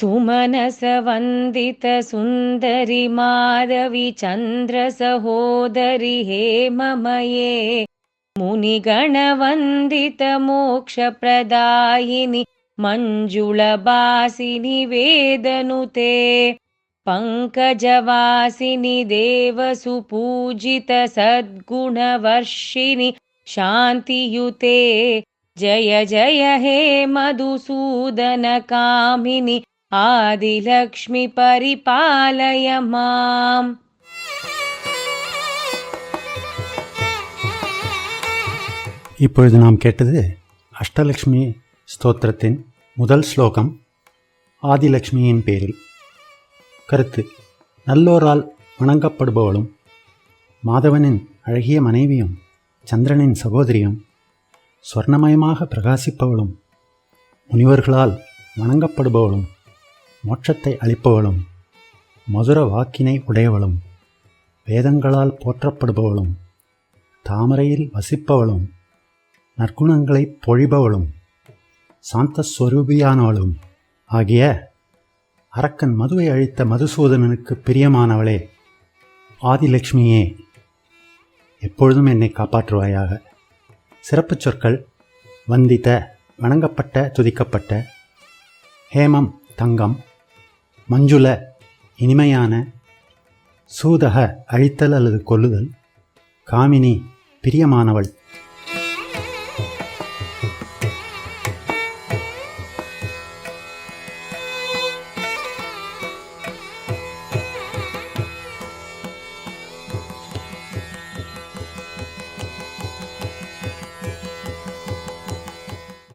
सुमनसवन्दितसुन्दरि माधवि चन्द्रसहोदरि हेममये मुनिगणवन्दितमोक्षप्रदायिनि मञ्जुळभासिनि वेदनुते। पङ्कजवासिनि देवसुपूजितसद्गुणवर्षिणि शान्तियुते। जय जय हे मधुसूदनकामिनि आदिलक्ष्मि परिपालय माम् இப்பொழுது நாம் கேட்டது அஷ்டலக்ஷ்மி ஸ்தோத்திரத்தின் முதல் ஸ்லோகம் ஆதிலக்ஷ்மியின் பேரில் கருத்து நல்லோரால் வணங்கப்படுபவளும் மாதவனின் அழகிய மனைவியும் சந்திரனின் சகோதரியும் ஸ்வர்ணமயமாக பிரகாசிப்பவளும் முனிவர்களால் வணங்கப்படுபவளும் மோட்சத்தை அளிப்பவளும் மதுர வாக்கினை உடையவளும் வேதங்களால் போற்றப்படுபவளும் தாமரையில் வசிப்பவளும் நற்குணங்களை பொழிபவளும் சாந்த ஸ்வரூபியானவளும் ஆகிய அரக்கன் மதுவை அழித்த மதுசூதனனுக்கு பிரியமானவளே ஆதிலக்ஷ்மியே எப்பொழுதும் என்னை காப்பாற்றுவாயாக? சிறப்புச் சொற்கள் வந்தித வணங்கப்பட்ட துதிக்கப்பட்ட ஹேமம் தங்கம் மஞ்சுள இனிமையான சூதக அழித்தல் அல்லது கொல்லுதல் காமினி பிரியமானவள்.